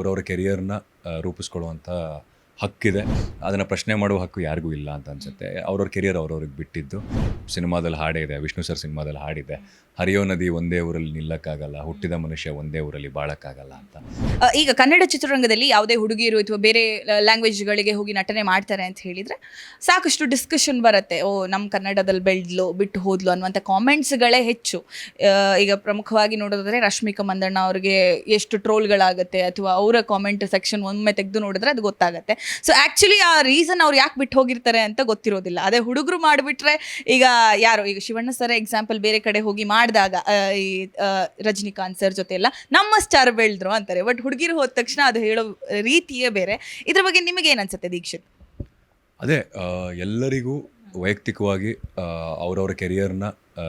ಅವ್ರವ್ರ ಕೆರಿಯರ್ನ ರೂಪಿಸ್ಕೊಳ್ಳುವಂಥ ಹಕ್ಕಿದೆ. ಅದನ್ನು ಪ್ರಶ್ನೆ ಮಾಡುವ ಹಕ್ಕು ಯಾರಿಗೂ ಇಲ್ಲ ಅಂತ ಅನ್ಸುತ್ತೆ. ಅವ್ರವ್ರ ಕೆರಿಯರ್ ಅವ್ರವ್ರಿಗೆ ಬಿಟ್ಟಿದ್ದು. ಸಿನಿಮಾದಲ್ಲಿ ಹಾಡೇ ಇದೆ. ವಿಷ್ಣು ಸರ್ ಸಿನಿಮಾದಲ್ಲಿ ಹಾಡಿದೆ. ಹರಿಯೋ ನದಿ ಒಂದೇ ಊರಲ್ಲಿ ನಿಲ್ಲಕ್ಕಾಗಲ್ಲ, ಹುಟ್ಟಿದ ಮನುಷ್ಯ ಒಂದೇ ಊರಲ್ಲಿ ಬಾಳಕ್ಕಾಗಲ್ಲ ಅಂತ. ಈಗ ಕನ್ನಡ ಚಿತ್ರರಂಗದಲ್ಲಿ ಯಾವುದೇ ಹುಡುಗಿಯರು ಅಥವಾ ಬೇರೆ ಲ್ಯಾಂಗ್ವೇಜ್ಗಳಿಗೆ ಹೋಗಿ ನಟನೆ ಮಾಡ್ತಾರೆ ಅಂತ ಹೇಳಿದರೆ ಸಾಕಷ್ಟು ಡಿಸ್ಕಷನ್ ಬರುತ್ತೆ. ಓ ನಮ್ಮ ಕನ್ನಡದಲ್ಲಿ ಬೆಳ್ದ್ಲು, ಬಿಟ್ಟು ಹೋದ್ಲು ಅನ್ನುವಂಥ ಕಾಮೆಂಟ್ಸ್ಗಳೇ ಹೆಚ್ಚು. ಈಗ ಪ್ರಮುಖವಾಗಿ ನೋಡೋದಾದ್ರೆ ರಶ್ಮಿಕಾ ಮಂದಣ್ಣ ಅವ್ರಿಗೆ ಎಷ್ಟು ಟ್ರೋಲ್ಗಳಾಗುತ್ತೆ ಅಥವಾ ಅವರ ಕಾಮೆಂಟ್ ಸೆಕ್ಷನ್ ಒಮ್ಮೆ ತೆಗೆದು ನೋಡಿದ್ರೆ ಅದು ಗೊತ್ತಾಗುತ್ತೆ. ಸೊ ಆ್ಯಕ್ಚುಲಿ ಆ ರೀಸನ್ ಅವ್ರು ಯಾಕೆ ಬಿಟ್ಟು ಹೋಗಿರ್ತಾರೆ ಅಂತ ಗೊತ್ತಿರೋದಿಲ್ಲ. ಅದೇ ಹುಡುಗರು ಮಾಡಿಬಿಟ್ರೆ ಈಗ ಯಾರು? ಈಗ ಶಿವಣ್ಣ ಸರ್ ಎಕ್ಸಾಂಪಲ್ ಬೇರೆ ಕಡೆ ಹೋಗಿ ಮಾಡಿದಾಗ ಈ ರಜನಿಕಾಂತ್ ಸರ್ ಜೊತೆ ಎಲ್ಲ ನಮ್ಮ ಸ್ಟಾರ್ ಬೆಳೆದ್ರು ಅಂತಾರೆ. ಬಟ್ ಹುಡುಗಿರು ಹೋದ ತಕ್ಷಣ ಅದು ಹೇಳೋ ರೀತಿಯೇ ಬೇರೆ. ಇದ್ರ ಬಗ್ಗೆ ನಿಮಗೆ ಏನು ಅನ್ಸುತ್ತೆ ದೀಕ್ಷಿತ್? ಅದೇ ಎಲ್ಲರಿಗೂ ವೈಯಕ್ತಿಕವಾಗಿ ಅವ್ರವ್ರ ಕೆರಿಯರ್ನ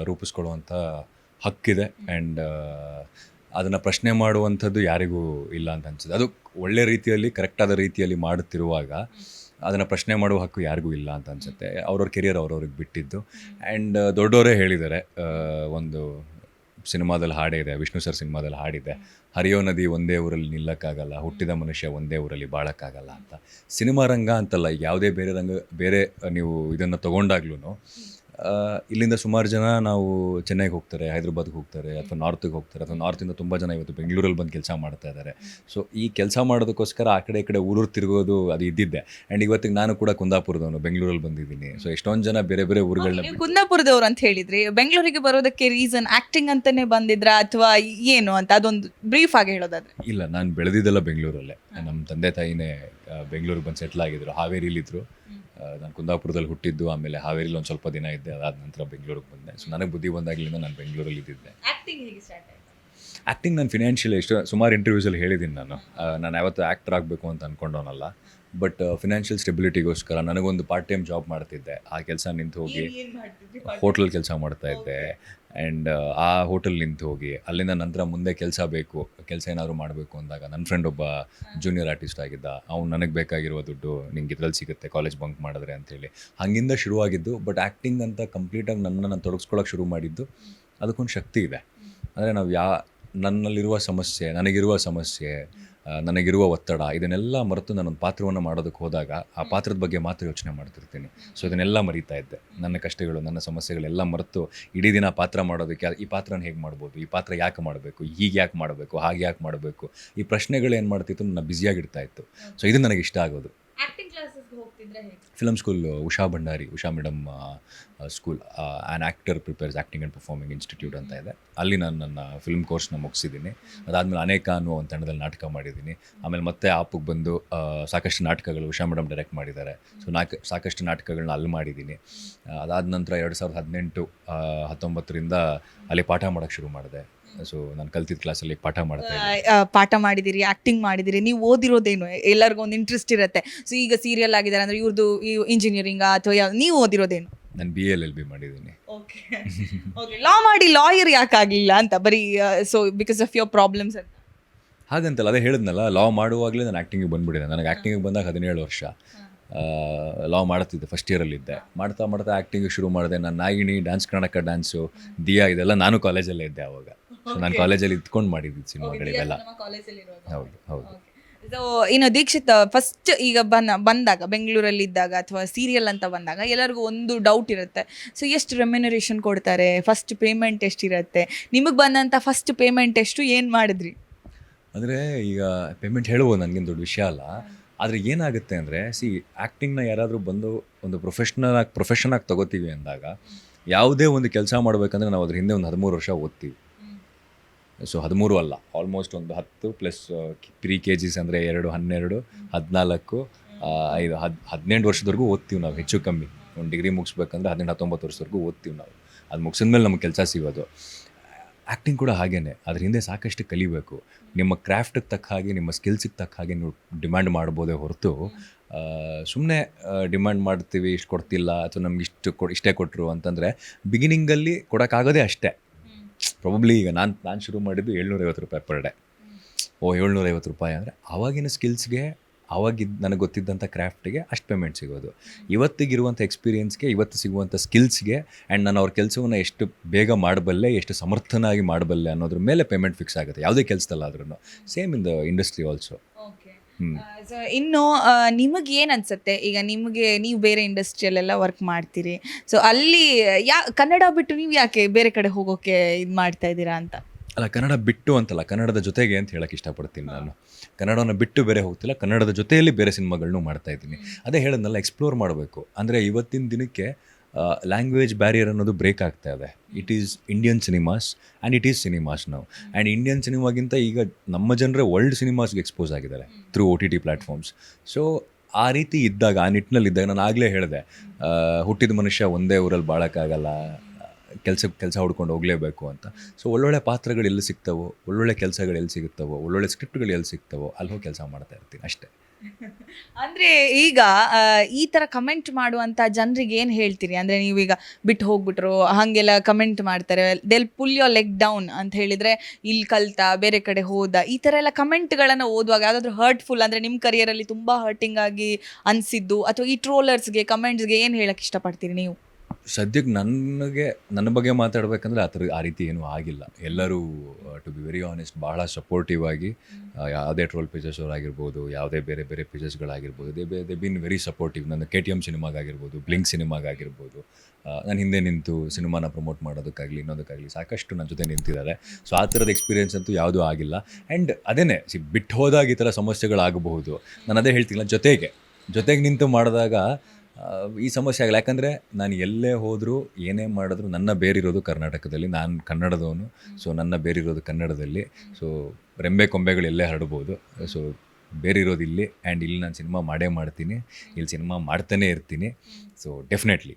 ರೂಪಿಸ್ಕೊಳ್ಳುವಂಥ ಹಕ್ಕಿದೆ. ಆ್ಯಂಡ್ ಅದನ್ನು ಪ್ರಶ್ನೆ ಮಾಡುವಂಥದ್ದು ಯಾರಿಗೂ ಇಲ್ಲ ಅಂತ ಅನ್ಸುತ್ತೆ. ಅದು ಒಳ್ಳೆ ರೀತಿಯಲ್ಲಿ ಕರೆಕ್ಟಾದ ರೀತಿಯಲ್ಲಿ ಮಾಡುತ್ತಿರುವಾಗ ಅದನ್ನು ಪ್ರಶ್ನೆ ಮಾಡುವ ಹಕ್ಕು ಯಾರಿಗೂ ಇಲ್ಲ ಅಂತ ಅನ್ಸುತ್ತೆ. ಅವ್ರವ್ರ ಕೆರಿಯರ್ ಅವ್ರವ್ರಿಗೆ ಬಿಟ್ಟಿದ್ದು. ಆ್ಯಂಡ್ ದೊಡ್ಡವರೇ ಹೇಳಿದ್ದಾರೆ ಒಂದು ಸಿನಿಮಾದಲ್ಲಿ ಹಾಡಿದೆ, ವಿಷ್ಣು ಸರ್ ಸಿನಿಮಾದಲ್ಲಿ ಹಾಡಿದೆ, ಹರಿಯೋ ನದಿ ಒಂದೇ ಊರಲ್ಲಿ ನಿಲ್ಲಕ್ಕಾಗಲ್ಲ, ಹುಟ್ಟಿದ ಮನುಷ್ಯ ಒಂದೇ ಊರಲ್ಲಿ ಬಾಳೋಕ್ಕಾಗಲ್ಲ ಅಂತ. ಸಿನಿಮಾ ರಂಗ ಅಂತಲ್ಲ ಯಾವುದೇ ಬೇರೆ ರಂಗ, ಬೇರೆ ನೀವು ಇದನ್ನು ತೊಗೊಂಡಾಗ್ಲೂ ಇಲ್ಲಿಂದ ಸುಮಾರು ಜನ ನಾವು ಚೆನ್ನೈಗೆ ಹೋಗ್ತಾರೆ ಹೈದ್ರಾಬಾದ್ಗೆ ಹೋಗ್ತಾರೆ ಅಥವಾ ನಾರ್ತಿಗೆ ಹೋಗ್ತಾರೆ ಅಥವಾ ನಾರ್ತಿಂದ ತುಂಬ ಜನ ಇವತ್ತು ಬೆಂಗಳೂರಲ್ಲಿ ಬಂದು ಕೆಲಸ ಮಾಡ್ತಾ ಇದ್ದಾರೆ. ಸೊ ಈ ಕೆಲಸ ಮಾಡೋದಕ್ಕೋಸ್ಕರ ಆ ಕಡೆ ಈ ಕಡೆ ಊರೂರು ತಿರುಗೋದು ಅದು ಇದ್ದಿದ್ದೆ. ಆ್ಯಂಡ್ ಇವತ್ತಿಗೆ ನಾನು ಕೂಡ ಕುಂದಾಪುರದವನು ಬೆಂಗಳೂರಲ್ಲಿ ಬಂದಿದ್ದೀನಿ. ಸೊ ಎಷ್ಟೊಂದು ಜನ ಬೇರೆ ಬೇರೆ ಊರುಗಳನ್ನ ಕುಂದಾಪುರದವ್ರು ಅಂತ ಹೇಳಿದ್ರಿ. ಬೆಂಗಳೂರಿಗೆ ಬರೋದಕ್ಕೆ ರೀಸನ್ ಆ್ಯಕ್ಟಿಂಗ್ ಅಂತಲೇ ಬಂದಿದ್ರಾ ಅಥವಾ ಏನು ಅಂತ ಅದೊಂದು ಬ್ರೀಫ್ ಆಗಿ ಹೇಳೋದಾದ್ರೆ? ಇಲ್ಲ ನಾನು ಬೆಳೆದಿದ್ದೆಲ್ಲ ಬೆಂಗಳೂರಲ್ಲೇ. ನಮ್ಮ ತಂದೆ ತಾಯಿನೇ ಬೆಂಗಳೂರಿಗೆ ಬಂದು ಸೆಟ್ಲ್ ಆಗಿದ್ರು. ಹಾವೇರಿಲಿದ್ದರು ನಾನು ಕುಂದಾಪುರದಲ್ಲಿ ಹುಟ್ಟಿದ್ದು, ಆಮೇಲೆ ಹಾವೇರಿಲಿ ಒಂದು ಸ್ವಲ್ಪ ದಿನ ಇದ್ದೆ, ಅದಾದ ನಂತರ ಬೆಂಗಳೂರಿಗೆ ಬಂದೆ. ಸೊ ನನಗೆ ಬುದ್ಧಿ ಬಂದಾಗಲಿಂದ ನಾನು ಬೆಂಗಳೂರಲ್ಲಿ ಇದ್ದಿದ್ದೆ ಆಕ್ಟಿಂಗ್ ಹೇಗೆ ಸ್ಟಾರ್ಟ್ ಆಯ್ತು? ಆ್ಯಕ್ಟಿಂಗ್ ನಾನು ಫಿನಾನ್ಷಿಯಲಿ ಎಷ್ಟು ಸುಮಾರು ಇಂಟರ್ವ್ಯೂಸಲ್ಲಿ ಹೇಳಿದ್ದೀನಿ ನಾನು. ನಾನು ಯಾವತ್ತೂ ಆ್ಯಕ್ಟರ್ ಆಗಬೇಕು ಅಂತ ಅಂದ್ಕೊಂಡವನಲ್ಲ ಬಟ್ ಫಿನಾನ್ಷಿಯಲ್ ಸ್ಟೆಬಿಲಿಟಿಗೋಸ್ಕರ ನನಗೊಂದು ಪಾರ್ಟ್ ಟೈಮ್ ಜಾಬ್ ಮಾಡ್ತಿದ್ದೆ. ಆ ಕೆಲಸ ನಿಂತು ಹೋಗಿ ಹೋಟೆಲ್ ಕೆಲಸ ಮಾಡ್ತಾ ಇದ್ದೆ. ಆ್ಯಂಡ್ ಆ ಹೋಟೆಲ್ ನಿಂತು ಹೋಗಿ ಅಲ್ಲಿಂದ ನಂತರ ಮುಂದೆ ಕೆಲಸ ಬೇಕು ಕೆಲಸ ಏನಾದರೂ ಮಾಡಬೇಕು ಅಂದಾಗ ನನ್ನ ಫ್ರೆಂಡ್ ಒಬ್ಬ ಜೂನಿಯರ್ ಆರ್ಟಿಸ್ಟ್ ಆಗಿದ್ದ. ಅವ್ನು ನನಗೆ ಬೇಕಾಗಿರುವ ದುಡ್ಡು ನಿಂಗೆ ಇದ್ರಲ್ಲಿ ಸಿಗುತ್ತೆ ಕಾಲೇಜ್ ಬಂಕ್ ಮಾಡಿದ್ರೆ ಅಂತೇಳಿ ಹಂಗಿಂದ ಶುರುವಾಗಿದ್ದು ಬಟ್ ಆ್ಯಕ್ಟಿಂಗ್ ಅಂತ ಕಂಪ್ಲೀಟಾಗಿ ನನ್ನನ್ನು ತೊಡಗಿಸ್ಕೊಳ್ಳೋಕೆ ಶುರು ಮಾಡಿದ್ದು ಅದಕ್ಕೊಂದು ಶಕ್ತಿ ಇದೆ. ಅಂದರೆ ನಾವು ಯಾ ನನ್ನಲ್ಲಿರುವ ಸಮಸ್ಯೆ, ನನಗಿರುವ ಸಮಸ್ಯೆ ನನಗಿರುವ ಒತ್ತಡ, ಇದನ್ನೆಲ್ಲ ಮರೆತು ನಾನೊಂದು ಪಾತ್ರವನ್ನು ಮಾಡೋದಕ್ಕೆ ಹೋದಾಗ ಆ ಪಾತ್ರದ ಬಗ್ಗೆ ಮಾತ್ರ ಯೋಚನೆ ಮಾಡ್ತಿರ್ತೀನಿ. ಸೊ ಇದನ್ನೆಲ್ಲ ಮರೀತಾ ಇದ್ದೆ. ನನ್ನ ಕಷ್ಟಗಳು, ನನ್ನ ಸಮಸ್ಯೆಗಳೆಲ್ಲ ಮರೆತು ಇಡೀ ದಿನ ಪಾತ್ರ ಮಾಡೋದಕ್ಕೆ, ಈ ಪಾತ್ರನ ಹೇಗೆ ಮಾಡ್ಬೋದು, ಈ ಪಾತ್ರ ಯಾಕೆ ಮಾಡಬೇಕು, ಹೀಗೆ ಯಾಕೆ ಮಾಡಬೇಕು, ಹಾಗೆ ಯಾಕೆ ಮಾಡಬೇಕು, ಈ ಪ್ರಶ್ನೆಗಳು ಏನು ಮಾಡ್ತಿತ್ತು, ನನ್ನ ಬ್ಯುಸಿಯಾಗಿಡ್ತಾ ಇತ್ತು. ಸೊ ಇದು ನನಗೆ ಇಷ್ಟ ಆಗೋದು. Film school Usha Bhandari, Usha madam school an actor prepares acting and performing institute ಅಂತ ಇದೆ. ಅಲ್ಲಿ ನಾನು ನನ್ನ ಫಿಲ್ಮ್ ಕೋರ್ಸ್ನ ಮುಗಿಸಿದ್ದೀನಿ. ಅದಾದಮೇಲೆ ಅನೇಕ ಅನ್ನುವ ಒಂದು ತಂಡದಲ್ಲಿ ನಾಟಕ ಮಾಡಿದ್ದೀನಿ. ಆಮೇಲೆ ಮತ್ತೆ ಆಪಿಗೆ ಬಂದು ಸಾಕಷ್ಟು ನಾಟಕಗಳು ಉಷಾ ಮೇಡಮ್ ಡೈರೆಕ್ಟ್ ಮಾಡಿದ್ದಾರೆ. ಸೊ ನಾಲ್ಕು ಸಾಕಷ್ಟು ನಾಟಕಗಳನ್ನ ಅಲ್ಲಿ ಮಾಡಿದ್ದೀನಿ. ಅದಾದ ನಂತರ ಎರಡು ಸಾವಿರದ ಹದಿನೆಂಟು ಹತ್ತೊಂಬತ್ತರಿಂದ ಅಲ್ಲಿ ಪಾಠ ಮಾಡೋಕ್ಕೆ ಶುರು ಮಾಡಿದೆ. ಸೊ ನಾನು ಕಲ್ತಿದ್ದ ಕ್ಲಾಸಲ್ಲಿ ಪಾಠ ಮಾಡ್ತಾ ಇದ್ದೆ. ಆ, ಪಾಠ ಮಾಡಿದಿರಿ ಆಕ್ಟಿಂಗ್ ಮಾಡಿದಿರಿ ನೀವು ಓದಿರೋದೇನು? ಎಲ್ಲರಿಗೂ ಒಂದು ಇಂಟ್ರೆಸ್ಟ್ ಇರುತ್ತೆ. ಸೊ ಈಗ ಸೀರಿಯಲ್ ಆಗಿದ್ದಾರೆ ಅಂದ್ರೆ ಇವ್ರದ್ದು ಇಂಜಿನಿಯರಿಂಗ್ ಅಥವಾ ಯಾವ ನೀವು ಓದಿರೋದೇನು? ನಾನು ಬಿ ಎಲ್ ಎಲ್ ಬಿ ಮಾಡಿದ್ದೀನಿ ಲಾ ಮಾಡಿ ಲಾಯರ್ ಯಾಕಾಗಲಿಲ್ಲ ಅಂತ ಬರೀ so because of your problems ಅಂತ. ಹಾಗಂತಲ್ಲ ಅದೇ ಹೇಳಿದ್ನಲ್ಲ ಲಾ ಮಾಡುವಾಗಲೇ ನಾನು ಆ್ಯಕ್ಟಿಂಗಿಗೆ ಬಂದ್ಬಿಟ್ಟಿದೆ ನನಗೆ ಆ್ಯಕ್ಟಿಂಗಿಗೆ ಬಂದಾಗ ಹದಿನೇಳು ವರ್ಷ. ಲಾ ಮಾಡ್ತಿದ್ದೆ ಫಸ್ಟ್ ಇಯರಲ್ಲಿದ್ದೆ ಮಾಡ್ತಾ ಮಾಡ್ತಾ ಆ್ಯಕ್ಟಿಂಗ್ ಶುರು ಮಾಡಿದೆ. ನಾನು ನಾಗಿಣಿ ಡ್ಯಾನ್ಸ್ ಕರ್ನಾಟಕ ಡ್ಯಾನ್ಸು ದಿಯಾ ಇದೆಲ್ಲ ನಾನು ಕಾಲೇಜಲ್ಲೇ ಇದ್ದೆ ಅವಾಗ. ಸೊ ನಾನು ಕಾಲೇಜಲ್ಲಿ ಇದ್ಕೊಂಡು ಮಾಡಿದ್ವಿ ಸಿನಿಮಾಗಳಿಗೆಲ್ಲ ಹೌದು ಹೌದು. ಸೊ ಇನ್ನು ದೀಕ್ಷಿತ್ ಫಸ್ಟ್ ಈಗ ಬನ್ನ ಬಂದಾಗ ಬೆಂಗಳೂರಲ್ಲಿ ಇದ್ದಾಗ ಅಥವಾ ಸೀರಿಯಲ್ ಅಂತ ಬಂದಾಗ ಎಲ್ಲರಿಗೂ ಒಂದು ಡೌಟ್ ಇರುತ್ತೆ. ಸೊ ಎಷ್ಟು ರೆಮ್ಯುನರೇಷನ್ ಕೊಡ್ತಾರೆ? ಫಸ್ಟ್ ಪೇಮೆಂಟ್ ಎಷ್ಟಿರುತ್ತೆ? ನಿಮಗೆ ಬಂದಂಥ ಫಸ್ಟ್ ಪೇಮೆಂಟ್ ಎಷ್ಟು? ಏನು ಮಾಡಿದ್ರಿ? ಅಂದರೆ ಈಗ ಪೇಮೆಂಟ್ ಹೇಳ್ಬೋದು ನನಗೇನು ದೊಡ್ಡ ವಿಷಯ ಅಲ್ಲ. ಆದರೆ ಏನಾಗುತ್ತೆ ಅಂದರೆ ಸಿ ಆ್ಯಕ್ಟಿಂಗ್ನ ಯಾರಾದರೂ ಬಂದು ಒಂದು ಪ್ರೊಫೆಷ್ನಲ್ ಆಗಿ ಪ್ರೊಫೆಷನ್ ಆಗಿ ತಗೋತೀವಿ ಅಂದಾಗ ಯಾವುದೇ ಒಂದು ಕೆಲಸ ಮಾಡಬೇಕಂದ್ರೆ ನಾವು ಅದ್ರ ಹಿಂದೆ ಒಂದು ಹದಿಮೂರು ವರ್ಷ ಓದ್ತೀವಿ. ಸೊ ಹದಿಮೂರು ಅಲ್ಲ. ಆಲ್ಮೋಸ್ಟ್ ಒಂದು ಹತ್ತು ಪ್ಲಸ್ ತ್ರೀ ಕೆ ಜಿಸ್ ಅಂದರೆ ಎರಡು, ಹನ್ನೆರಡು, ಹದಿನಾಲ್ಕು ಐದು, ಹದ್, ಹದಿನೆಂಟು ವರ್ಷದವರೆಗೂ ಓದ್ತೀವಿ ನಾವು, ಹೆಚ್ಚು ಕಮ್ಮಿ. ಒಂದು ಡಿಗ್ರಿ ಮುಗಿಸ್ಬೇಕಂದ್ರೆ ಹದಿನೆಂಟು, ಹತ್ತೊಂಬತ್ತು ವರ್ಷದವರೆಗೂ ಓದ್ತೀವಿ ನಾವು. ಅದು ಮುಗಿಸಿದ ಮೇಲೆ ನಮಗೆ ಕೆಲಸ ಸಿಗೋದು. ಆ್ಯಕ್ಟಿಂಗ್ ಕೂಡ ಹಾಗೇ ಅದ್ರ ಹಿಂದೆ ಸಾಕಷ್ಟು ಕಲಿಬೇಕು. ನಿಮ್ಮ ಕ್ರಾಫ್ಟಿಗೆ ತಕ್ಕ ಹಾಗೆ, ನಿಮ್ಮ ಸ್ಕಿಲ್ಸಿಗೆ ತಕ್ಕ ಹಾಗೆ ನೀವು ಡಿಮ್ಯಾಂಡ್ ಮಾಡ್ಬೋದೇ ಹೊರತು ಸುಮ್ಮನೆ ಡಿಮ್ಯಾಂಡ್ ಮಾಡ್ತೀವಿ, ಇಷ್ಟು ಕೊಡ್ತಿಲ್ಲ, ಅಥವಾ ನಮ್ಗೆ ಇಷ್ಟು ಕೊ ಇಷ್ಟೇ ಕೊಟ್ಟರು ಅಂತಂದರೆ ಬಿಗಿನಿಂಗಲ್ಲಿ ಕೊಡೋಕ್ಕಾಗೋದೇ ಅಷ್ಟೇ. ಪ್ರಾಬಬ್ಲಿ ಈಗ ನಾನು ನಾನು ಶುರು ಮಾಡಿದ್ದು ಏಳ್ನೂರೈವತ್ತು ರೂಪಾಯಿ ಪರ್ ಡೇ ಓ, ಏಳ್ನೂರೈವತ್ತು ರೂಪಾಯಿ ಅಂದರೆ ಆವಾಗಿನ ಸ್ಕಿಲ್ಸ್ಗೆ ಆವಾಗಿದ್ದು ನನಗೆ ಗೊತ್ತಿದ್ದಂಥ ಕ್ರಾಫ್ಟಿಗೆ ಅಷ್ಟು ಪೇಮೆಂಟ್ ಸಿಗೋದು. ಇವತ್ತಿಗಿರುವಂಥ ಎಕ್ಸ್ಪೀರಿಯನ್ಸ್ಗೆ ಇವತ್ತು ಸಿಗುವಂಥ ಸ್ಕಿಲ್ಸ್ಗೆ ಆ್ಯಂಡ್ ನಾನು ಅವ್ರ ಕೆಲಸವನ್ನು ಎಷ್ಟು ಬೇಗ ಮಾಡಬಲ್ಲೆ, ಎಷ್ಟು ಸಮರ್ಥನಾಗಿ ಮಾಡಬಲ್ಲೆ ಅನ್ನೋದ್ರ ಮೇಲೆ ಪೇಮೆಂಟ್ ಫಿಕ್ಸ್ ಆಗುತ್ತೆ. ಯಾವುದೇ ಕೆಲಸದಲ್ಲಾದ್ರೂ same in the industry also. So ಇನ್ನು ನಿಮಗೆ ಏನು ಅನ್ಸುತ್ತೆ? ಈಗ ನಿಮಗೆ ನೀವು ಬೇರೆ ಇಂಡಸ್ಟ್ರಿಯಲ್ಲೆಲ್ಲ ವರ್ಕ್ ಮಾಡ್ತೀರಿ. ಸೊ ಅಲ್ಲಿ ಯಾ ಕನ್ನಡ ಬಿಟ್ಟು ನೀವು ಯಾಕೆ ಬೇರೆ ಕಡೆ ಹೋಗೋಕೆ ಇದು ಮಾಡ್ತಾ ಇದ್ದೀರಾ ಅಂತ? ಅಲ್ಲ ಕನ್ನಡ ಬಿಟ್ಟು ಅಂತಲ್ಲ ಕನ್ನಡದ ಜೊತೆಗೆ ಅಂತ ಹೇಳಕ್ಕೆ ಇಷ್ಟಪಡ್ತೀನಿ ನಾನು. ಕನ್ನಡವನ್ನು ಬಿಟ್ಟು ಬೇರೆ ಹೋಗ್ತಿಲ್ಲ ಕನ್ನಡದ ಜೊತೆಯಲ್ಲಿ ಬೇರೆ ಸಿನಿಮಾಗಳನ್ನೂ ಮಾಡ್ತಾ ಇದ್ದೀನಿ. ಅದೇ ಹೇಳೋದನ್ನೆಲ್ಲ ಎಕ್ಸ್ಪ್ಲೋರ್ ಮಾಡಬೇಕು. ಅಂದರೆ ಇವತ್ತಿನ ದಿನಕ್ಕೆ ಲ್ಯಾಂಗ್ವೇಜ್ ಬ್ಯಾರಿಯರ್ ಅನ್ನೋದು ಬ್ರೇಕ್ ಆಗ್ತಾ ಇದೆ. It is Indian cinemas and it is cinemas ನಾವು ಆ್ಯಂಡ್ ಇಂಡಿಯನ್ ಸಿನಿಮಾಗಿಂತ ಈಗ ನಮ್ಮ ಜನರೇ ವರ್ಲ್ಡ್ ಸಿನಿಮಾಸ್ಗೆ ಎಕ್ಸ್ಪೋಸ್ ಆಗಿದ್ದಾರೆ through O T T platforms so ಆ ರೀತಿ ಇದ್ದಾಗ, ಆ ನಿಟ್ಟಿನಲ್ಲಿ ಇದ್ದಾಗ ನಾನು ಆಗಲೇ ಹೇಳಿದೆ ಹುಟ್ಟಿದ ಮನುಷ್ಯ ಒಂದೇ ಊರಲ್ಲಿ ಬಾಳೋಕ್ಕಾಗಲ್ಲ ಕೆಲಸಕ್ಕೆ ಕೆಲಸ ಹುಡ್ಕೊಂಡು ಹೋಗಲೇಬೇಕು ಅಂತ. ಸೊ ಒಳ್ಳೊಳ್ಳೆ ಪಾತ್ರಗಳು ಎಲ್ಲಿ ಸಿಗ್ತವೋ, ಒಳ್ಳೊಳ್ಳೆ ಕೆಲಸಗಳು ಎಲ್ಲಿ ಸಿಗುತ್ತವೋ, ಒಳ್ಳೊಳ್ಳೆ ಸ್ಕ್ರಿಪ್ಟ್ಗಳು ಎಲ್ಲಿ ಸಿಗ್ತವೋ, ಅಲ್ಲಿ ಹೋಗಿ ಕೆಲಸ ಮಾಡ್ತಾ ಇರ್ತೀನಿ ಅಷ್ಟೇ. ಅಂದ್ರೆ ಈಗ ಈ ತರ ಕಮೆಂಟ್ ಮಾಡುವಂತ ಜನರಿಗೆ ಏನ್ ಹೇಳ್ತೀರಿ? ಅಂದ್ರೆ ನೀವೀಗ ಬಿಟ್ಟು ಹೋಗ್ಬಿಟ್ರು, ಹಂಗೆಲ್ಲ ಕಮೆಂಟ್ ಮಾಡ್ತಾರೆ they'll pull your leg down ಅಂತ ಹೇಳಿದ್ರೆ ಇಲ್ಲಿ ಕಲ್ತ, ಬೇರೆ ಕಡೆ ಹೋದ, ಈ ತರ ಎಲ್ಲ ಕಮೆಂಟ್ಗಳನ್ನ ಓದುವಾಗ ಯಾವ್ದಾದ್ರು ಹರ್ಟ್ಫುಲ್ ಅಂದ್ರೆ ನಿಮ್ಮ ಕರಿಯರಲ್ಲಿ ತುಂಬಾ ಹರ್ಟಿಂಗ್ ಆಗಿ ಅನ್ಸಿದ್ದು, ಅಥವಾ ಈ ಟ್ರೋಲರ್ಸ್ಗೆ ಕಮೆಂಟ್ಸ್ಗೆ ಏನ್ ಹೇಳಕ್ ಇಷ್ಟಪಡ್ತೀರಿ ನೀವು? ಸದ್ಯಕ್ಕೆ ನನಗೆ ನನ್ನ ಬಗ್ಗೆ ಮಾತಾಡಬೇಕಂದ್ರೆ ಆ ಥರ ಆ ರೀತಿ ಏನೂ ಆಗಿಲ್ಲ. ಎಲ್ಲರೂ ಟು ಬಿ ವೆರಿ ಆನೆಸ್ಟ್ ಬಹಳ ಸಪೋರ್ಟಿವ್ ಆಗಿ ಯಾವುದೇ ಟ್ರೋಲ್ ಪೇಜಸ್ ಆಗಿರ್ಬೋದು ಯಾವುದೇ ಬೇರೆ ಬೇರೆ ಪೇಜಸ್ಗಳಾಗಿರ್ಬೋದು they be they been very supportive ನನ್ನ ಕೆ ಟಿ ಎಂ ಸಿನಿಮಾಗಾಗಿರ್ಬೋದು ಬ್ಲಿಂಕ್ ಸಿನಿಮಾಗಾಗಿರ್ಬೋದು ನಾನು ಹಿಂದೆ ನಿಂತು ಸಿನಿಮಾನ ಪ್ರಮೋಟ್ ಮಾಡೋದಕ್ಕಾಗಲಿ ಇನ್ನೊಂದಕ್ಕಾಗಲಿ ಸಾಕಷ್ಟು ನನ್ನ ಜೊತೆ ನಿಂತಿದ್ದಾರೆ. ಸೊ ಆ ಥರದ ಎಕ್ಸ್ಪೀರಿಯನ್ಸ್ ಅಂತೂ ಯಾವುದೂ ಆಗಿಲ್ಲ. ಆ್ಯಂಡ್ ಅದೇನೆ ಸಿ ಬಿಟ್ಟು ಹೋದಾಗ ಈ ಥರ ಸಮಸ್ಯೆಗಳಾಗಬಹುದು. ನಾನು ಅದೇ ಹೇಳ್ತಿಲ್ಲ ಜೊತೆಗೆ ಜೊತೆಗೆ ನಿಂತು ಮಾಡಿದಾಗ ಈ ಸಮಸ್ಯೆ ಆಗಲ್ಲ. ಯಾಕಂದರೆ ನಾನು ಎಲ್ಲೇ ಹೋದರೂ ಏನೇ ಮಾಡಿದ್ರು ನನ್ನ ಬೇರಿರೋದು ಕರ್ನಾಟಕದಲ್ಲಿ. ನಾನು ಕನ್ನಡದವನು ಸೊ ನನ್ನ ಬೇರಿರೋದು ಕನ್ನಡದಲ್ಲಿ. ಸೊ ರೆಂಬೆ ಕೊಂಬೆಗಳು ಎಲ್ಲೇ ಹರಡ್ಬೋದು. ಸೊ ಬೇರಿರೋದು ಇಲ್ಲಿ ಆ್ಯಂಡ್ ಇಲ್ಲಿ ನಾನು ಸಿನಿಮಾ ಮಾಡೇ ಮಾಡ್ತೀನಿ. ಇಲ್ಲಿ ಸಿನಿಮಾ ಮಾಡ್ತಾನೇ ಇರ್ತೀನಿ. So definitely